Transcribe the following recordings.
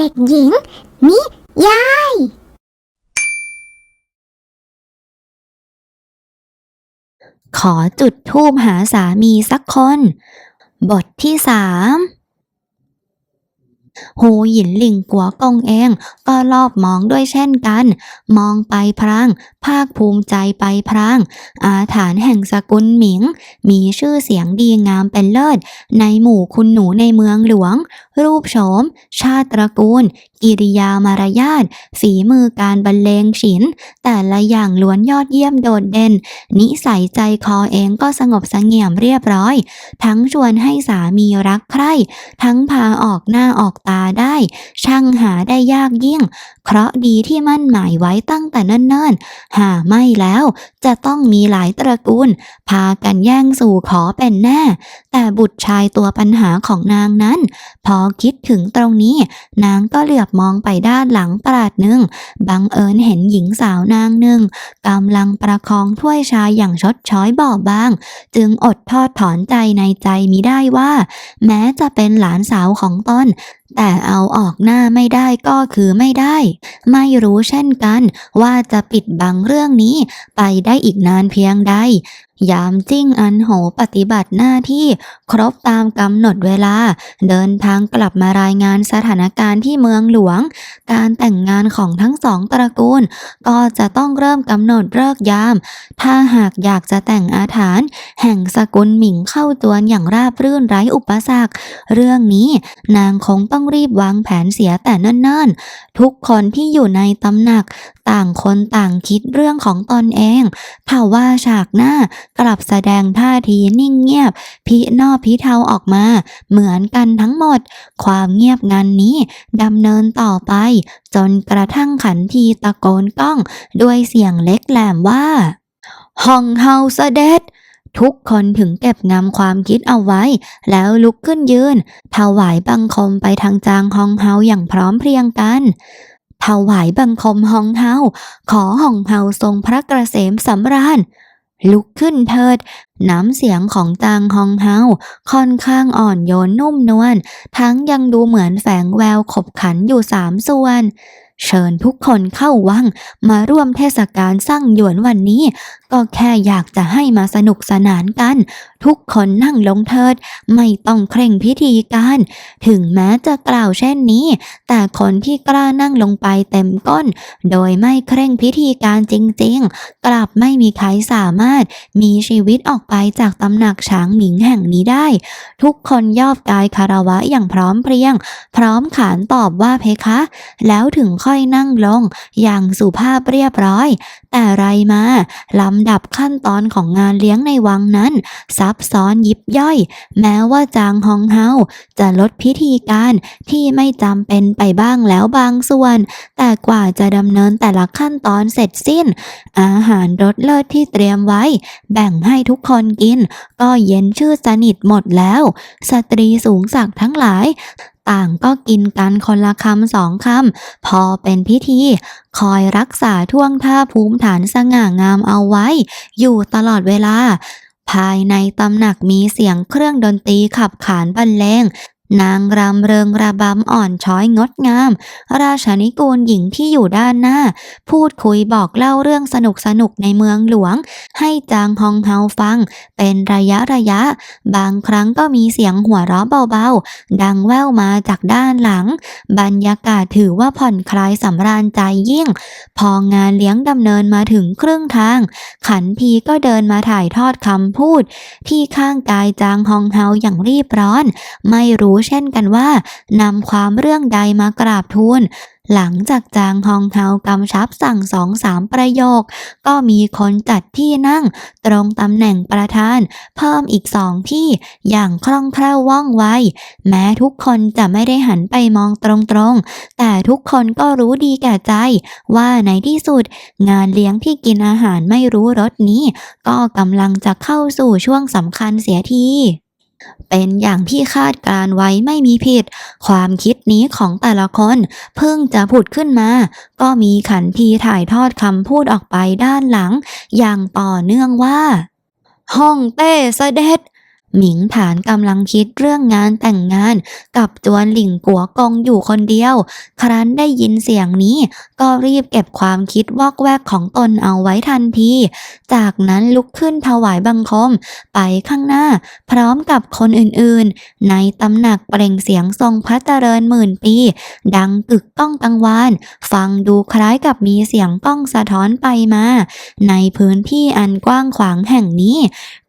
เด็กหญิง นิยาย ขอจุดธูปหาสามีสักคน บทที่สาม หูหยินหลิงกัวกงเองก็รอบมองด้วยเช่นกัน มองไปพราง ภาคภูมิใจไปพราง อาถานแห่งสกุลหมิง มีชื่อเสียงดีงามเป็นเลิศ ในหมู่คุณหนูในเมืองหลวง รูปโฉม ชาติตระกูล กิริยามารยาทฝีมือการบรรเลงศิลป์แต่ละอย่างล้วนยอดเยี่ยมโดดเด่น นิสัยใจคอเองก็สงบสงี่ยมเรียบร้อย ทั้งชวนให้สามีรักใคร่ ทั้งพาออกหน้าออกตาได้ ช่างหาได้ยากยิ่ง เคราะดีที่มั่นหมายไว้ตั้งแต่เนิ่นๆ หาไม่แล้วจะต้องมีหลายตระกูล พากันแย่งสู่ขอเป็นแน่ แต่บุตรชายตัวปัญหาของนางนั้น พอคิดถึงตรงนี้ นางก็เหลือบมองไปด้านหลังปราดหนึ่ง บังเอิญเห็นหญิงสาวนางหนึ่งกำลังประคองถ้วยชาอย่างชดช้อยบอบบาง จึงอดทอดถอนใจในใจมิได้ว่า แม้จะเป็นหลานสาวของตนแต่เอาออกหน้าไม่ได้ก็คือไม่ได้ ไม่รู้เช่นกัน ว่าจะปิดบังเรื่องนี้ไปได้อีกนานเพียงใด ยามจิ้งอันโหปฏิบัติหน้าที่ครบตามกำหนดเวลา เดินทางกลับมารายงานสถานการณ์ที่เมืองหลวง การแต่งงานของทั้งสองตระกูล ก็จะต้องเริ่มกำหนดเลิกยาม ถ้าหากอยากจะแต่งอาถรรพ์แห่งสกุลหมิงเข้าจวนอย่างราบรื่นไร้อุปสรรค เรื่องนี้นางคงต้องรีบวางแผนเสียแต่เนิ่นๆ ทุกคนที่อยู่ในตำหนัก ต่างคนต่างคิดเรื่องของตนเองถ้าว่าฉากหน้า กลับแสดงท่าทีนิ่งเงียบพินอพิเทาออกมา เหมือนกันทั้งหมด ความเงียบงันนี้ดำเนินต่อไป จนกระทั่งขันทีตะโกนก้อง ด้วยเสียงเล็กแหลมว่าห้องเฮาเสด็จทุกคนถึงเก็บงำความคิดเอาไว้ แล้วลุกขึ้นยืน ถวายบังคมไปทางจางฮองเฮาอย่างพร้อมเพรียงกันถวายบังคมฮองเฮาขอฮองเฮาทรงพระกระเสมสำราญ ลุกขึ้นเถิด น้ำเสียงของจางฮองเฮาค่อนข้างอ่อนโยนนุ่มนวล ทั้งยังดูเหมือนแฝงแววขบขันอยู่สามส่วน เชิญทุกคนเข้าวังมาร่วมเทศกาลสร้างหยวนวันนี้ ก็แค่อยากจะให้มาสนุกสนานกันทุกคนนั่งลงเถิด ไม่ต้องเคร่งพิธีการ ถึงแม้จะกล่าวเช่นนี้ แต่คนที่กล้านั่งลงไปเต็มก้น โดยไม่เคร่งพิธีการจริงๆ กลับไม่มีใครสามารถมีชีวิตออกไปจากตำหนักช้างหมิงแห่งนี้ได้ ทุกคนยอบกายคารวะอย่างพร้อมเพรียง พร้อมขานตอบว่าเพคะ แล้วถึงค่อยนั่งลง อย่างสุภาพเรียบร้อย แต่ไรมาลำดับขั้นตอนของงานเลี้ยงในวังนั้นซับซ้อนยิบย่อย แม้ว่าจางฮองเฮาจะลดพิธีการที่ไม่จำเป็นไปบ้างแล้วบางส่วน แต่กว่าจะดำเนินแต่ละขั้นตอนเสร็จสิ้น อาหารรสเลิศที่เตรียมไว้ แบ่งให้ทุกคนกิน ก็เย็นชื่อสนิทหมดแล้ว สตรีสูงศักดิ์ทั้งหลายต่างก็กินกันคนละคำสองคำ พอเป็นพิธี คอยรักษาท่วงท่าภูมิฐานสง่างามเอาไว้ อยู่ตลอดเวลา ภายในตำหนักมีเสียงเครื่องดนตรีขับขานบรรเลง นางรำเริงระบำอ่อนช้อยงดงาม ราชนิกูลหญิงที่อยู่ด้านหน้า พูดคุยบอกเล่าเรื่องสนุกสนุกในเมืองหลวง ให้จางฮองเฮาฟัง เป็นระยะระยะ บางครั้งก็มีเสียงหัวเราะเบาๆ ดังแว่วมาจากด้านหลัง บรรยากาศถือว่าผ่อนคลายสำราญใจยิ่ง พองานเลี้ยงดำเนินมาถึงครึ่งทาง ขันทีก็เดินมาถ่ายทอดคำพูด ที่ข้างกายจางฮองเฮาอย่างรีบร้อน ไม่รู้เช่นกันว่านำความเรื่องใดมากราบทูลหลังจากจางฮองเฮากำชับสั่งสองสามประโยค ก็มีคนจัดที่นั่ง ตรงตำแหน่งประธาน เพิ่มอีกสองที่อย่างคล่องแคล่วว่องไว แม้ทุกคนจะไม่ได้หันไปมองตรงๆ แต่ทุกคนก็รู้ดีแก่ใจ ว่าในที่สุด งานเลี้ยงที่กินอาหารไม่รู้รสนี้ ก็กำลังจะเข้าสู่ช่วงสำคัญเสียที เป็นอย่างที่คาดการไว้ไม่มีผิด ความคิดนี้ของแต่ละคนเพิ่งจะผุดขึ้นมา ก็มีขันทีถ่ายทอดคำพูดออกไปด้านหลัง อย่างต่อเนื่องว่า ห้องเต้เสด็จ หมิงฐานกำลังคิดเรื่องงานแต่งงานกับจวนหลิงกัวกงอยู่คนเดียว ครั้นได้ยินเสียงนี้ ก็รีบเก็บความคิดวอกแวกของตนเอาไว้ทันที จากนั้นลุกขึ้นถวายบังคม ไปข้างหน้า พร้อมกับคนอื่นๆ ในตำหนักเปล่งเสียงทรงพระเจริญหมื่นปี ดังกึกก้องกังวาน ฟังดูคล้ายกับมีเสียงก้องสะท้อนไปมา ในพื้นที่อันกว้างขวางแห่งนี้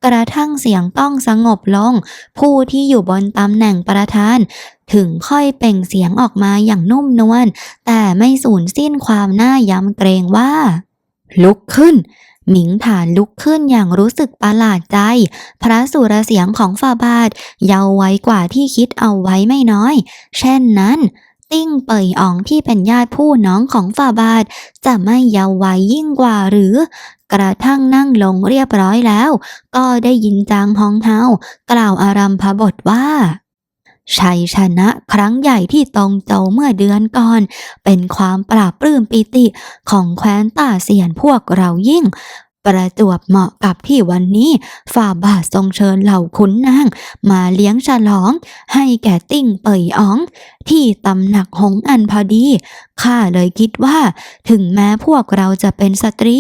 กระทั่งเสียงก้องสงบลง ผู้ที่อยู่บนตำแหน่งประธาน ถึงค่อยเป่งเสียงออกมาอย่างนุ่มนวลแต่ไม่สูญสิ้นความน่ายำเกรงว่า ลุกขึ้นหมิงฐานลุกขึ้นอย่างรู้สึกประหลาดใจ พระสุรเสียงของฝ่าบาทเยาว์ไว้กว่าที่คิดเอาไว้ไม่น้อย เช่นนั้น ติ้งเป่ยอองที่เป็นญาติผู้น้องของฝ่าบาท จะไม่เยาว์ไว้ยิ่งกว่าหรือ กระทั่งนั่งลงเรียบร้อยแล้ว ก็ได้ยินจางฮองเฮากล่าวอารัมพบทว่าชัยชนะครั้งใหญ่ที่ตองโจวเมื่อเดือนก่อน เป็นความปราบปลื้มปิติของแคว้นตาเสียนพวกเรายิ่ง ประจวบเหมาะกับที่วันนี้ฝ่าบาททรงเชิญเหล่าขุนนาง มาเลี้ยงฉลอง ให้แก่ติ้งเป่ยอ๋อง ที่ตำหนักหงอันพอดี ข้าเลยคิดว่า ถึงแม้พวกเราจะเป็นสตรี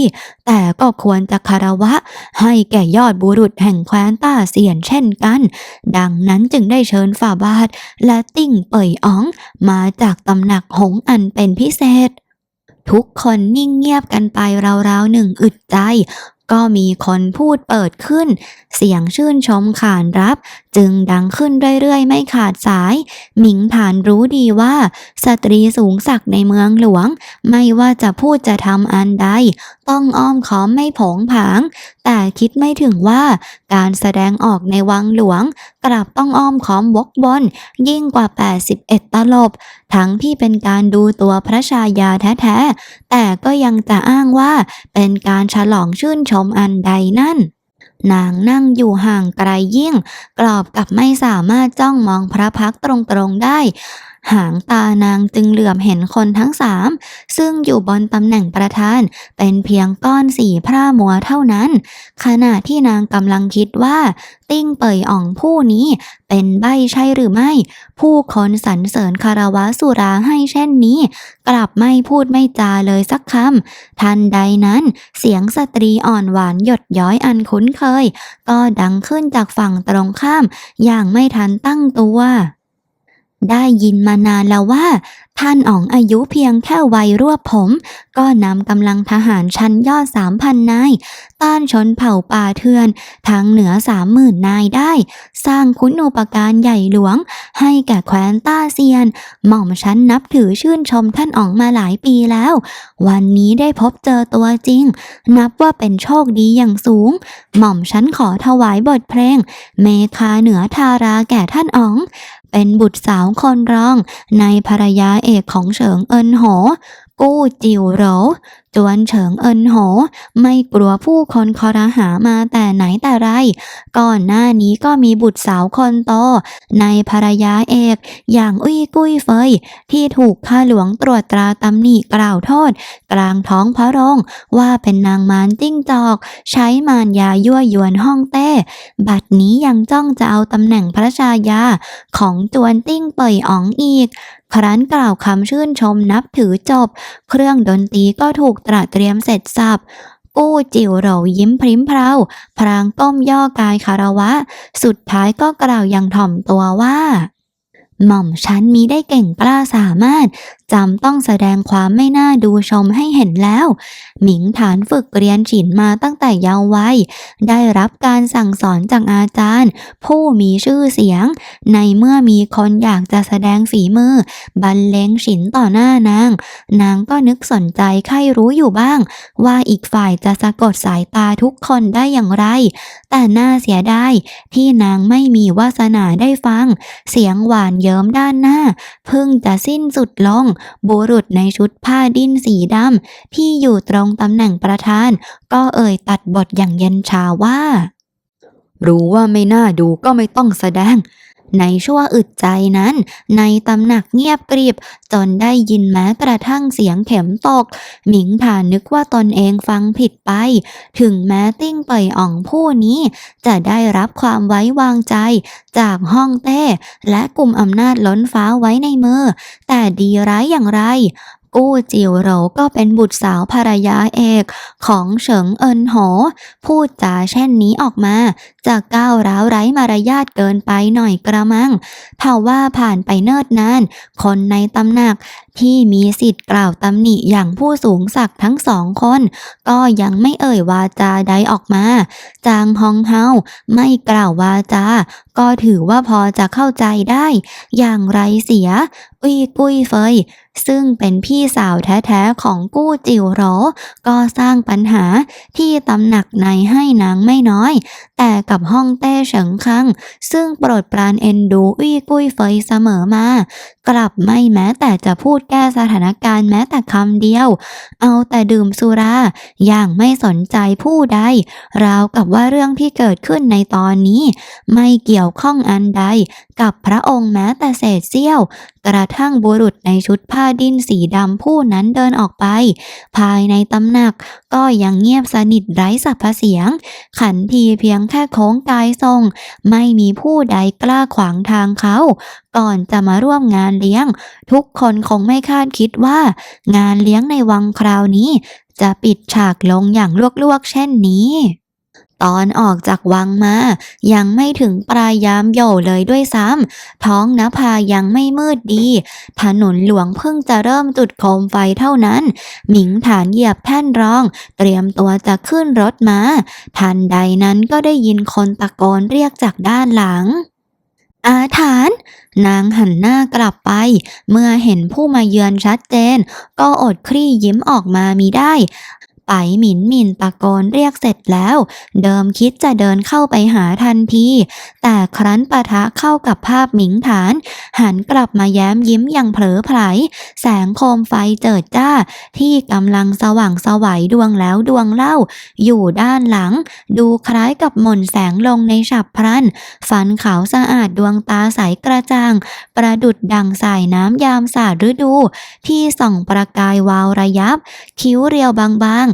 แต่ก็ควรจะคารวะ ให้แก่ยอดบุรุษแห่งแคว้นต้าเสียนเช่นกัน ดังนั้นจึงได้เชิญฝ่าบาทและติ้งเป่ยอ๋อง มาจากตำหนักหงอันเป็นพิเศษ ทุกคนนิ่งเงียบกันไปราวๆหนึ่งอึดใจ ก็มีคนพูดเปิดขึ้น เสียงชื่นชมขานรับจึงดังขึ้นเรื่อยๆ ไม่ขาดสาย หมิงผ่านรู้ดีว่า สตรีสูงศักดิ์ในเมืองหลวง ไม่ว่าจะพูดจะทำอันใด ต้องอ้อมค้อมไม่ผงผาง แต่คิดไม่ถึงว่าการแสดงออกในวังหลวง กลับต้องอ้อมค้อมวกวนยิ่งกว่า 81 ตลบ ทั้งที่เป็นการดูตัวพระชายาแท้ๆ แต่ก็ยังจะอ้างว่าเป็นการฉลองชื่นชมอันใดนั่น นางนั่งอยู่ห่างไกลยิ่ง กรอบกับไม่สามารถจ้องมองพระพักตร์ตรงๆได้ หางตานางจึงเหลือบเห็นคนทั้งสามซึ่งอยู่บนตำแหน่งประธาน เป็นเพียงก้อนสีพร่ามัวเท่านั้น ขณะที่นางกำลังคิดว่า ติ้งเป่ยอ่องผู้นี้ เป็นใบใช่หรือไม่ ผู้คนสรรเสริญคารวะสุราให้เช่นนี้ กลับไม่พูดไม่จาเลยสักคำทันใดนั้น เสียงสตรีอ่อนหวานหยดย้อยอันคุ้นเคย ก็ดังขึ้นจากฝั่งตรงข้าม อย่างไม่ทันตั้งตัว ได้ยินมานานแล้วว่า ท่านอ๋องอายุเพียงแค่วัยรวบผม ก็นำกำลังทหารชั้นยอดสามพันนาย ต้านชนเผ่าป่าเถื่อนทางเหนือสามหมื่นนายได้ สร้างคุณูปการใหญ่หลวง ให้แก่แคว้นต้าเซียน หม่อมฉันนับถือชื่นชมท่านอ๋องมาหลายปีแล้ว วันนี้ได้พบเจอตัวจริง นับว่าเป็นโชคดีอย่างสูง หม่อมฉันขอถวายบทเพลง เมคาเหนือทาราแก่ท่านอ๋อง เป็นบุตรสาวคนรองในภรรยาเอกของเฉิงเอินโห กู้จิวโหรจวนเฉิงเอินโห ไม่กลัวผู้คนคอรหามาแต่ไหนแต่ไร ก่อนหน้านี้ก็มีบุตรสาวคนโต ในภรรยาเอก อย่างอุ้ยกุ้ยเฟย ที่ถูกข้าหลวงตรวจตราตำหนิกล่าวโทษ กลางท้องพระรง ว่าเป็นนางมารจิ้งจอก ใช้มารยายั่วยวนห้องเต้ บัดนี้ยังจ้องจะเอาตำแหน่งพระชายาของจวนติ้งเป่ยอ๋องอีก ครั้นกล่าวคำชื่นชมนับถือจบ เครื่องดนตรีก็ถูกตระเตรียมเสร็จสับกู้จิ๋วเหรายิ้มพริ้มเพราพรางก้มย่อกายคารวะ สุดท้ายก็กล่าวอย่างถ่อมตัวว่า หม่อมฉันมีได้เก่งกล้าสามารถจำต้องแสดงความไม่น่าดูชมให้เห็นแล้ว หมิงฐานฝึกเรียนฉินมาตั้งแต่เยาว์วัย ได้รับการสั่งสอนจากอาจารย์ ผู้มีชื่อเสียง ในเมื่อมีคนอยากจะแสดงฝีมือ บรรเลงฉินต่อหน้านาง นางก็นึกสนใจใครรู้อยู่บ้าง ว่าอีกฝ่ายจะสะกดสายตาทุกคนได้อย่างไร แต่น่าเสียดายที่นางไม่มีวาสนาได้ฟัง เสียงหวานเยมด้านหน้า เพิ่งจะสิ้นสุดลง บุรุษในชุดผ้าดิ้นสีดำที่อยู่ตรงตำแหน่งประธาน ก็เอ่ยตัดบทอย่างเย็นชาว่า รู้ว่าไม่น่าดูก็ไม่ต้องแสดง ในชั่วอึดใจนั้น ในตำหนักเงียบกริบ จนได้ยินแม้กระทั่งเสียงเข็มตก หมิงผ่านนึกว่าตนเองฟังผิดไป ถึงแม้ติ้งเป่ยอ่องผู้นี้ จะได้รับความไว้วางใจ จากห้องเต้ และกลุ่มอำนาจล้นฟ้าไว้ในมือแต่ดีร้ายอย่างไร กู้จิวเหราก็เป็นบุตรสาวภรรยาเอกของเฉิงเอินโห พูดจาเช่นนี้ออกมา จะก้าวร้าวไร้มารยาทเกินไปหน่อยกระมังเท่าว่าผ่านไปเนิ่นนาน คนในตำหนัก ที่มีสิทธิ์กล่าวตำหนิอย่างผู้สูงศักดิ์ทั้งสองคน ก็ยังไม่เอ่ยวาจาใดออกมา จางฮองเฮาไม่กล่าววาจาก็ถือว่าพอจะเข้าใจได้ อย่างไรเสีย อุยกุ้ยเฟย ซึ่งเป็นพี่สาวแท้ๆของกู้จิ๋วเหรอก็สร้างปัญหาที่ตำหนักในให้นางไม่น้อย แต่กับห้องเต้เฉิงคัง ซึ่งโปรดปรานเอ็นดูอุยกุ้ยเฟยเสมอมา กลับไม่แม้แต่จะพูดแก้สถานการณ์แม้แต่คำเดียว เอาแต่ดื่มสุราอย่างไม่สนใจผู้ใด ราวกับว่าเรื่องที่เกิดขึ้นในตอนนี้ ไม่เกี่ยวข้องอันใดกับพระองค์แม้แต่เศษเสี้ยว กระทั่งบุรุษในชุดผ้าดิ้นสีดำผู้นั้นเดินออกไป ภายในตำหนักก็ยังเงียบสนิทไร้สัพเสียง ขันทีเพียงแค่โค้งกายทรง ไม่มีผู้ใดกล้าขวางทางเขา ก่อนจะมาร่วมงานเลี้ยง ทุกคนคงไม่คาดคิดว่า งานเลี้ยงในวังคราวนี้ จะปิดฉากลงอย่างลวกๆเช่นนี้ ตอนออกจากวังมา ยังไม่ถึงปลายยามโย่เลยด้วยซ้ำท้องนภายังไม่มืดดี ถนนหลวงเพิ่งจะเริ่มจุดโคมไฟเท่านั้น หมิงฐานเหยียบแท่นรอง เตรียมตัวจะขึ้นรถมา ทันใดนั้นก็ได้ยินคนตะโกนเรียกจากด้านหลัง อาถาน นางหันหน้ากลับไป เมื่อเห็นผู้มาเยือนชัดเจน ก็อดคลี่ยิ้มออกมามีได้ ไปหมินหมินตะโกนเรียกเสร็จแล้ว เดิมคิดจะเดินเข้าไปหาทันที แต่ครั้นปะทะเข้ากับภาพหมิงฐาน หันกลับมาแย้มยิ้มอย่างเผลอไผล แสงโคมไฟเจิดจ้า ที่กำลังสว่างสวัยดวงแล้วดวงเล่า อยู่ด้านหลัง ดูคล้ายกับหม่นแสงลงในฉับพลัน ฟันขาวสะอาดดวงตาใสกระจ่าง ประดุดดังสายน้ำยามสาดฤดู ที่ส่องประกายวาวระยับ คิ้วเรียวบาง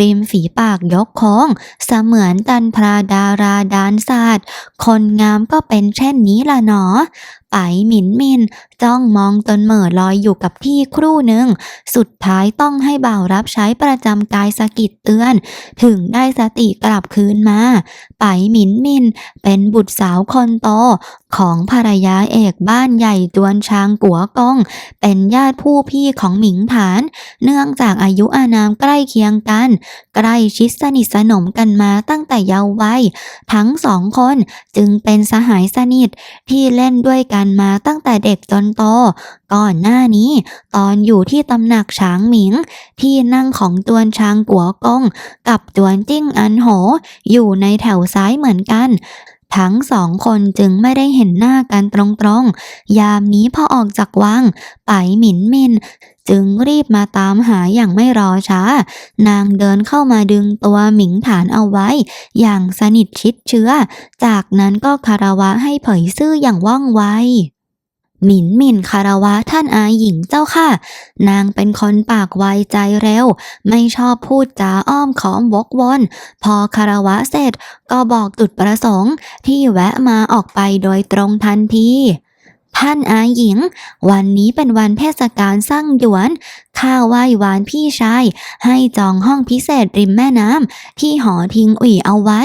ริมฝีปากยกโค้ง เสมือนจันทราดาราดานศาสตร์ คนงามก็เป็นเช่นนี้ล่ะหนอไปหมินมินจ้องมองจนเหม่อลอยอยู่กับที่ครู่หนึ่ง สุดท้ายต้องให้บ่าวรับใช้ประจำกายสะกิดเตือน ถึงได้สติกลับคืนมาไปหมินมินเป็นบุตรสาวคนโต ของภรรยาเอกบ้านใหญ่จวนช้างกัวกอง เป็นญาติผู้พี่ของหมิงฐาน เนื่องจากอายุอานามใกล้เคียงกันใกล้ชิดสนิทสนมกันมาตั้งแต่เยาว์วัยทั้งสองคนจึงเป็นสหายสนิทที่เล่นด้วยกันมาตั้งแต่เด็กจนโต ก่อนหน้านี้ ตอนอยู่ที่ตำหนักช้างหมิง ที่นั่งของตวนช้างกัวกง กับตวนจิ้งอันโห อยู่ในแถวซ้ายเหมือนกัน ทั้งสองคนจึงไม่ได้เห็นหน้ากันตรงๆ ยามนี้พอออกจากวัง ไปหมินมิน จึงรีบมาตามหาอย่างไม่รอช้า นางเดินเข้ามาดึงตัวหมิงฐานเอาไว้ อย่างสนิทชิดเชื้อ จากนั้นก็คารวะให้เผยซื่ออย่างว่องไว หมิ่นหมิ่นคารวะท่านอาหญิงเจ้าค่ะ นางเป็นคนปากไวใจเร็ว ไม่ชอบพูดจาอ้อมขอมวกวน พอคารวะเสร็จก็บอกจุดประสงค์ที่แวะมาออกไปโดยตรงทันที ท่านอาหญิง วันนี้เป็นวันเทศกาลสร้างหยวน ข้าไหว้วานพี่ชาย ให้จองห้องพิเศษริมแม่น้ำที่หอทิ้งอุ่ยเอาไว้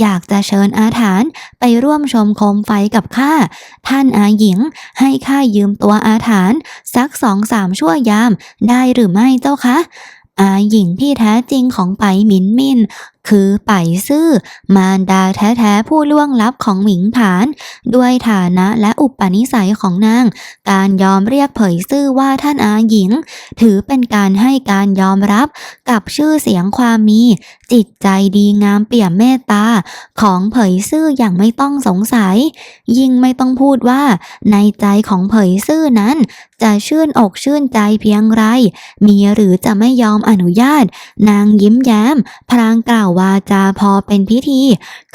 อยากจะเชิญอาถานไปร่วมชมโคมไฟกับข้า ท่านอาหญิง ให้ข้ายืมตัวอาถาน สักสองสามชั่วยาม ได้หรือไม่เจ้าคะอาหญิงที่แท้จริงของไปหมินมิน คือไปซื่อ มารดาแท้ๆผู้ล่วงลับของหมิงฐาน ด้วยฐานะและอุปนิสัยของนาง การยอมเรียกเผยซื่อว่าท่านอาหญิง ถือเป็นการให้การยอมรับกับชื่อเสียงความมี จิตใจดีงามเปี่ยมเมตตา ของเผยซื่ออย่างไม่ต้องสงสัย ยิ่งไม่ต้องพูดว่า ในใจของเผยซื่อนั้น จะชื่นอกชื่นใจเพียงไร มีหรือจะไม่ยอมอนุญาต นางยิ้มแย้มพลางกล่าววาจาพอเป็นพิธี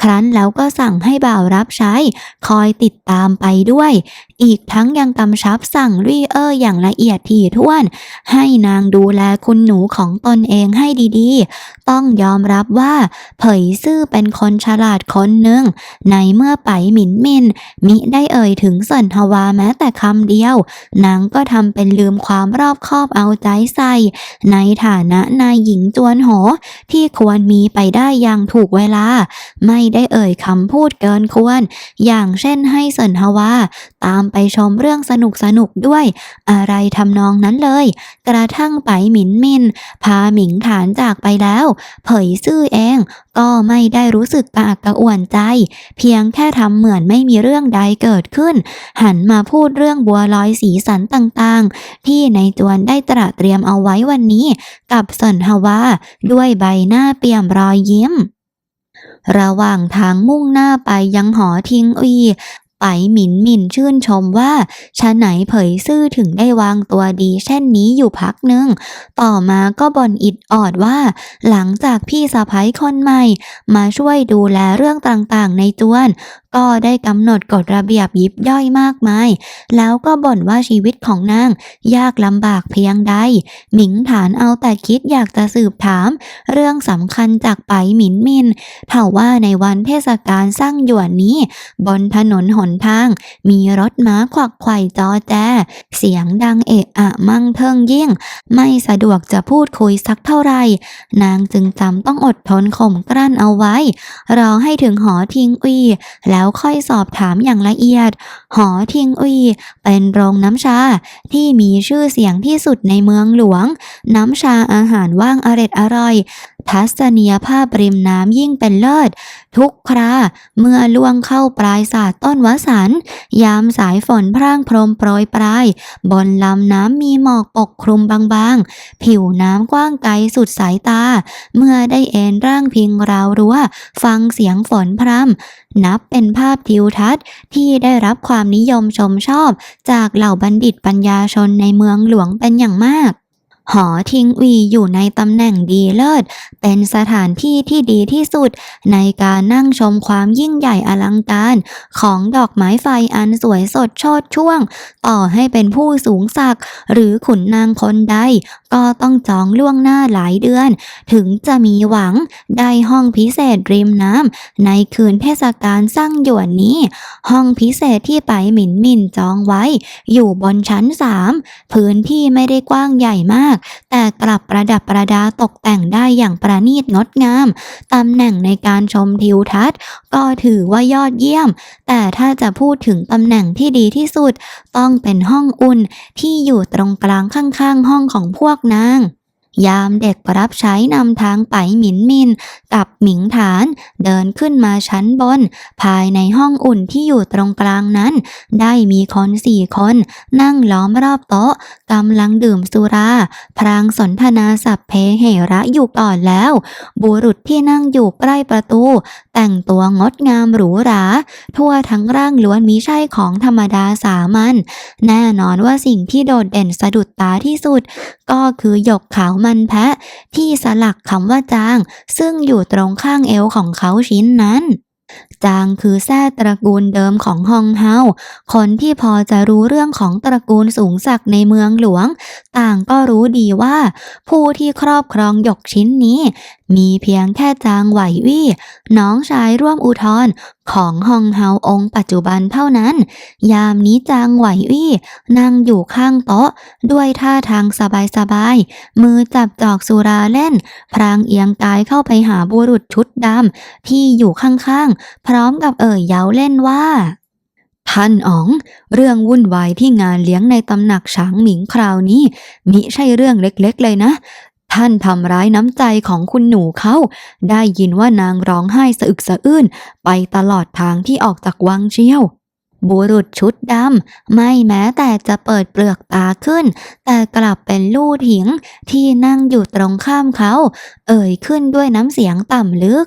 ครั้นแล้วก็สั่งให้บ่าวรับใช้ คอยติดตามไปด้วย อีกทั้งยังกำชับสั่งรี่เออร์อย่างละเอียดถี่ถ้วน ให้นางดูแลคุณหนูของตนเองให้ดีๆ ต้องยอมรับว่าเผยซื่อเป็นคนฉลาดคนหนึ่ง ในเมื่อไปหมิ่นมินมิได้เอ่ยถึงสันทวาแม้แต่คำเดียว นางก็ทำเป็นลืมความรอบคอบเอาใจใส่ ในฐานะนายหญิงจวนโหที่ควรมีไปได้อย่างถูกเวลา ไม่ได้เอ่ยคำพูดเกินควร อย่างเช่นให้เสินฮวาตามไปชมเรื่องสนุกสนุกด้วย อะไรทำนองนั้นเลย กระทั่งไปหมินมิน พาหมิงฐานจากไปแล้ว เผยซื่อเอง ก็ไม่ได้รู้สึกกระอักกระอ่วนใจ เพียงแค่ทำเหมือนไม่มีเรื่องใดเกิดขึ้น หันมาพูดเรื่องบัวลอยสีสันต่างๆ ที่ในจวนได้ตระเตรียมเอาไว้วันนี้ กับสนฮวาด้วยใบหน้าเปี่ยมรอยยิ้มระหว่างทางมุ่งหน้าไปยังหอทิงอี ไปหมินหมินชื่นชมว่าชะไหนเผยซื่อถึงได้วางตัวดีเช่นนี้อยู่พักหนึ่ง ต่อมาก็บ่นอิดออดว่า หลังจากพี่สะพ้ยคนใหม่ มาช่วยดูแลเรื่องต่างๆ ในจวน ก็ได้กำหนดกฎระเบียบยิบย่อยมากมาย แล้วก็บ่นว่าชีวิตของนาง ยากลำบากเพียงใด หมิงฐานเอาแต่คิดอยากจะสืบถาม เรื่องสำคัญจากไปหมินมินเท่าว่าในวันเทศกาลสร้างหยวนนี้ บนถนนหนทาง มีรถม้าขวักไขว่จอแจ เสียงดังเอะอะมั่งเทิงยิ่ง ไม่สะดวกจะพูดคุยสักเท่าไหร่ นางจึงจำต้องอดทนข่มกลั้นเอาไว้ รอให้ถึงหอทิงอุยแล้วค่อยสอบถามอย่างละเอียด หอทิงอุย เป็นโรงน้ำชาที่มีชื่อเสียงที่สุดในเมืองหลวง น้ำชาอาหารว่างอร็ดอร่อย ทัศนียภาพริมน้ำยิ่งเป็นเลิศ ทุกครา เมื่อล่วงเข้าปลายศาสตร์ต้นวสัน ยามสายฝนพร่างพรมโปรยปลาย บนลำน้ำมีหมอกปกคลุมบางๆ ผิวน้ำกว้างไกลสุดสายตา เมื่อได้เอนร่างพิงราวรั้ว ฟังเสียงฝนพรำนับเป็นภาพทิวทัศน์ที่ได้รับความนิยมชมชอบ จากเหล่าบัณฑิตปัญญาชนในเมืองหลวงเป็นอย่างมาก หอทิงวีอยู่ในตำแหน่งดีเลิศ เป็นสถานที่ที่ดีที่สุด ในการนั่งชมความยิ่งใหญ่อลังการ ของดอกไม้ไฟอันสวยสดชดช่วง ต่อให้เป็นผู้สูงศักดิ์หรือขุนนางคนใด ก็ต้องจองล่วงหน้าหลายเดือน ถึงจะมีหวังได้ห้องพิเศษริมน้ำในคืนเทศกาลสร้างหยวนนี้ ห้องพิเศษที่ไปหมินหมินจองไว้ อยู่บนชั้นสามพื้นที่ไม่ได้กว้างใหญ่มาก แต่กลับประดับประดาตกแต่งได้อย่างประณีตงดงามตำแหน่งในการชมทิวทัศน์ ก็ถือว่ายอดเยี่ยม แต่ถ้าจะพูดถึงตำแหน่งที่ดีที่สุด ต้องเป็นห้องอุ่นที่อยู่ตรงกลางข้างๆ ห้องของพวกนาง ยามเด็กรับใช้นำทางไปหมินมินกับหมิงฐานเดินขึ้นมาชั้นบน ภายในห้องอุ่นที่อยู่ตรงกลางนั้น ได้มีคนสี่คนนั่งล้อมรอบโต๊ะกำลังดื่มสุรา พรางสนทนาสัพเพเหระอยู่ก่อนแล้ว บุรุษที่นั่งอยู่ใกล้ประตู แต่งตัวงดงามหรูหรา ทั่วทั้งร่างล้วนมิใช่ของธรรมดาสามัญแน่นอนว่าสิ่งที่โดดเด่นสะดุดตาที่สุด ก็คือหยกขาวมันแพะ ที่สลักคำว่าจาง ซึ่งอยู่ตรงข้างเอวของเขาชิ้นนั้นจางคือแท้ตระกูลเดิมของฮองเฮา คนที่พอจะรู้เรื่องของตระกูลสูงศักดิ์ในเมืองหลวง ต่างก็รู้ดีว่า ผู้ที่ครอบครองหยกชิ้นนี้มีเพียงแค่จางไหววี่น้องชายร่วมอุทธรของฮองเฮาองค์ปัจจุบันเท่านั้น ยามนี้จางไหววี่นั่งอยู่ข้างโต๊ะ ด้วยท่าทางสบายๆ มือจับจอกสุราเล่น พรางเอียงกายเข้าไปหาบุรุษชุดดำที่อยู่ข้างๆ พร้อมกับเอ่ยเย้าเล่นว่าท่านอ๋อง เรื่องวุ่นวายที่งานเลี้ยงในตำหนักฉางหมิงคราวนี้ มิใช่เรื่องเล็กๆเลยนะ ท่านทำร้ายน้ำใจของคุณหนูเขา ได้ยินว่านางร้องไห้สะอึกสะอื้นไปตลอดทางที่ออกจากวังเชียวบุรุษชุดดำไม่แม้แต่จะเปิดเปลือกตาขึ้น แต่กลับเป็นลู่ถิงที่นั่งอยู่ตรงข้ามเขา เอ่ยขึ้นด้วยน้ำเสียงต่ำลึก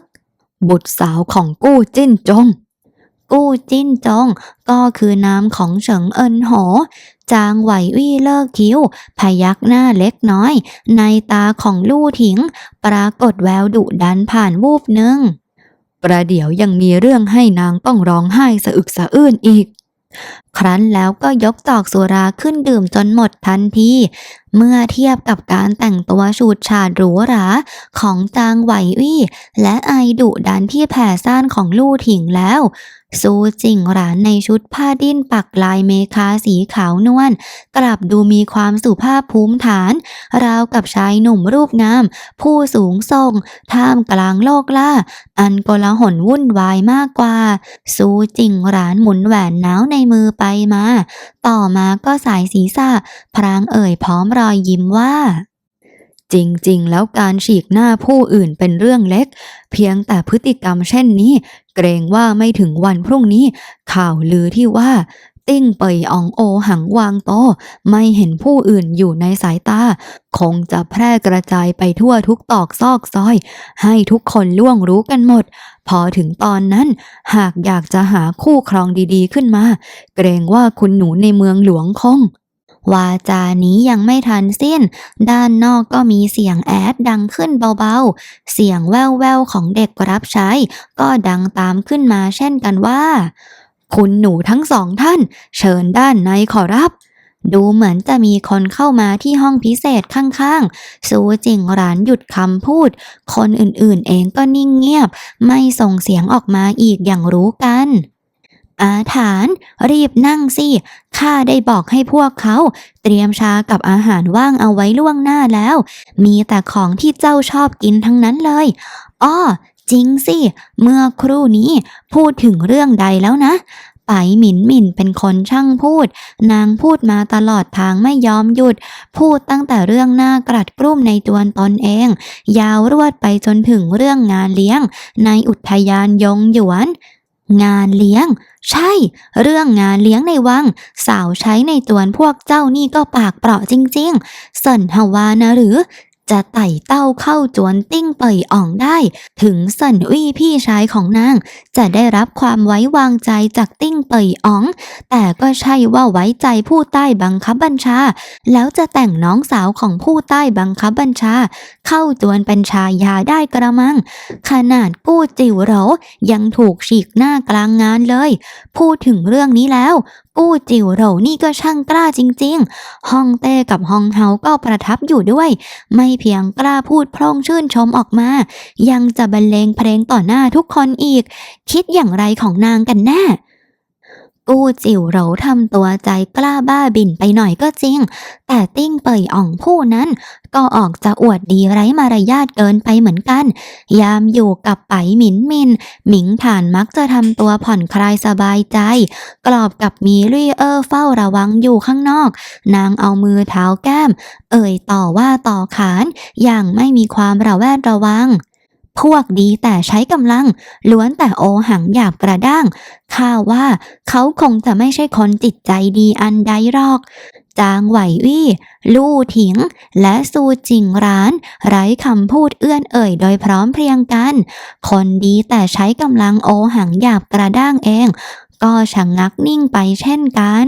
บุตรสาวของกู้จิ้นจง กู้จิ้นจงก็คือนามของเฉิงเอินโห จางไหววี่เลิกคิ้ว พยักหน้าเล็กน้อย ในตาของลู่ถิง ปรากฏแววดุดันผ่านวูบหนึ่งประเดี๋ยวยังมีเรื่องให้นางต้องร้องไห้สะอึกสะอื้นอีก ครั้นแล้วก็ยกจอกสุราขึ้นดื่มจนหมดทันที เมื่อเทียบกับการแต่งตัวฉูดฉาดหรูหราของจางไหววี่และไอดุดันที่แผ่ซ่านของลู่ถิงแล้วซูจิงหรานในชุดผ้าดิ้นปักลายเมคาสีขาวนวลกลับดูมีความสุภาพภูมิฐาน ราวกับชายหนุ่มรูปงาม ผู้สูงส่ง ท่ามกลางโลกล่า อันกลาหลวุ่นวายมากกว่า ซูจิงหรานหมุนแหวนหนาวในมือไปมา ต่อมาก็สายศีรษะพรางเอ่ยพร้อมรอยยิ้มว่า จริงๆ แล้วการฉีกหน้าผู้อื่นเป็นเรื่องเล็ก เพียงแต่พฤติกรรมเช่นนี้ เกรงว่าไม่ถึงวันพรุ่งนี้ ข่าวลือที่ว่า ติ้งเปยอองโอหังวางโตไม่เห็นผู้อื่นอยู่ในสายตา คงจะแพร่กระจายไปทั่วทุกตอกซอกซอย ให้ทุกคนล่วงรู้กันหมด พอถึงตอนนั้น หากอยากจะหาคู่ครองดีๆขึ้นมา เกรงว่าคุณหนูในเมืองหลวงคงวาจานี้ยังไม่ทันสิ้น ด้านนอกก็มีเสียงแอดดังขึ้นเบาๆ เสียงแว่วๆของเด็กรับใช้ ก็ดังตามขึ้นมาเช่นกันว่า คุณหนูทั้งสองท่าน เชิญด้านในขอรับ ดูเหมือนจะมีคนเข้ามาที่ห้องพิเศษข้างๆ ซูจิงหรานหยุดคำพูด คนอื่นๆเองก็นิ่งเงียบ ไม่ส่งเสียงออกมาอีกอย่างรู้กัน อาถานรีบนั่งสิข้าได้บอกให้พวกเขา เตรียมชากับอาหารว่างเอาไว้ล่วงหน้าแล้ว มีแต่ของที่เจ้าชอบกินทั้งนั้นเลยอ้อ จริงสิ เมื่อครู่นี้พูดถึงเรื่องใดแล้วนะไปหมินหมินเป็นคนช่างพูด นางพูดมาตลอดทางไม่ยอมหยุด พูดตั้งแต่เรื่องหน้ากรัดกรุ่มในตัวตนเอง ยาวรวดไปจนถึงเรื่องงานเลี้ยง ในอุทยานยงหยวน งานเลี้ยง ใช่ เรื่องงานเลี้ยงในวัง สาวใช้ในตวนพวกเจ้านี่ก็ปากเปราะจริงๆสันฮวานะหรือ จะไต่เต้าเข้าจวนติ้งเป่ยอ่องได้ ถึงสันวี่พี่ชายของนาง จะได้รับความไว้วางใจจากติ้งเป่ยอ่อง แต่ก็ใช่ว่าไว้ใจผู้ใต้บังคับบัญชา แล้วจะแต่งน้องสาวของผู้ใต้บังคับบัญชา เข้าจวนเป็นชายาได้กระมัง ขนาดกู้จิ๋วเหรายังถูกฉีกหน้ากลางงานเลย พูดถึงเรื่องนี้แล้ว อู้จิ๋วเหรานี่ก็ช่างกล้าจริง ๆ ฮ่องเต้กับฮ่องเฮาก็ประทับอยู่ด้วย ไม่เพียงกล้าพูดพร่องชื่นชมออกมา ยังจะบรรเลงเพลงต่อหน้าทุกคนอีก คิดอย่างไรของนางกันแน่ กู้จิ๋วเราทำตัวใจกล้าบ้าบินไปหน่อยก็จริง แต่ติ้งเป่ยอ่องผู้นั้น ก็ออกจะอวดดีไร้มารยาทเกินไปเหมือนกัน ยามอยู่กับไปหมินมิน หมิงผ่านมักจะทำตัวผ่อนคลายสบายใจ กรอบกับมีรี่เออร์เฝ้าระวังอยู่ข้างนอก นางเอามือเท้าแก้ม เอ่ยต่อว่าต่อขาน อย่างไม่มีความระแวดระวัง พวกดีแต่ใช้กำลัง ล้วนแต่โอหังหยาบกระด้าง ข้าว่าเขาคงจะไม่ใช่คนจิตใจดีอันใดหรอก จางไหววี่ ลู่ถิง และซูจิงร้าน ไร้คำพูดเอื้อนเอ่ยโดยพร้อมเพรียงกัน คนดีแต่ใช้กำลังโอหังหยาบกระด้างเอง ก็ชะงงักนิ่งไปเช่นกัน